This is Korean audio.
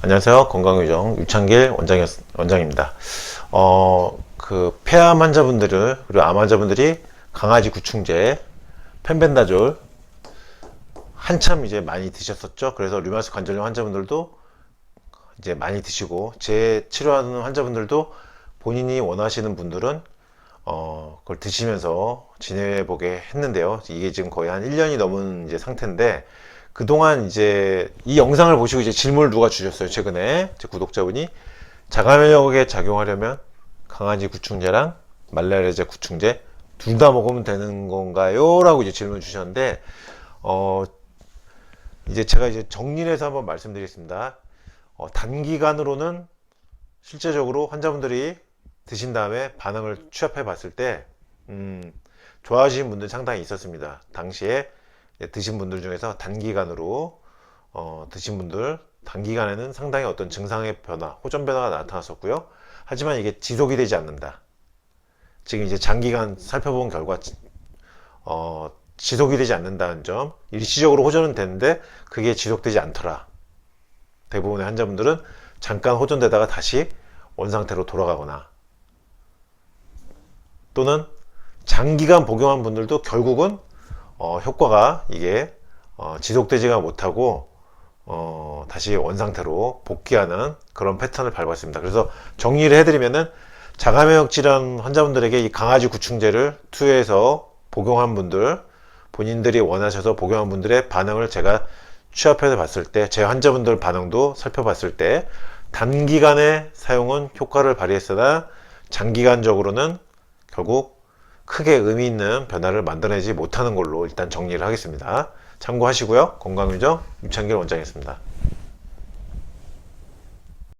안녕하세요. 건강유정 유창길 원장 원장입니다. 어, 그 폐암 환자분들을 그리고 암 환자분들이 강아지 구충제, 펜벤다졸 한참 이제 많이 드셨었죠. 그래서 류마스 관절염 환자분들도 이제 많이 드시고 제 치료하는 환자분들도 본인이 원하시는 분들은 어, 그걸 드시면서 지내보게 했는데요. 이게 지금 거의 한 1년이 넘은 이제 상태인데, 그동안 이제 이 영상을 보시고 이제 질문을 누가 주셨어요. 최근에 제 구독자분이 자가면역에 작용하려면 강아지 구충제랑 말라리아제 구충제 둘 다 먹으면 되는 건가요? 라고 이제 질문 주셨는데, 어, 이제 제가 이제 정리를 해서 한번 말씀드리겠습니다. 어, 단기간으로는 실제적으로 환자분들이 드신 다음에 반응을 취합해 봤을 때, 음, 좋아하시는 분들 상당히 있었습니다. 당시에 드신 분들 중에서 단기간으로, 어, 드신 분들, 단기간에는 상당히 어떤 증상의 변화, 호전 변화가 나타났었고요. 하지만 이게 지속이 되지 않는다. 지금 이제 장기간 살펴본 결과, 어, 지속이 되지 않는다는 점, 일시적으로 호전은 되는데, 그게 지속되지 않더라. 대부분의 환자분들은 잠깐 호전되다가 다시 원 상태로 돌아가거나, 또는 장기간 복용한 분들도 결국은 어, 효과가 이게 어, 지속되지가 못하고 어, 다시 원상태로 복귀하는 그런 패턴을 밟았습니다. 그래서 정리를 해드리면은 자가면역 질환 환자분들에게 이 강아지 구충제를 투여해서 복용한 분들 본인들이 원하셔서 복용한 분들의 반응을 제가 취합해서 봤을 때 제 환자분들 반응도 살펴봤을 때 단기간의 사용은 효과를 발휘했으나 장기간적으로는 결국 크게 의미 있는 변화를 만들어내지 못하는 걸로 일단 정리를 하겠습니다. 참고하시고요. 건강유정 유창길 원장이었습니다.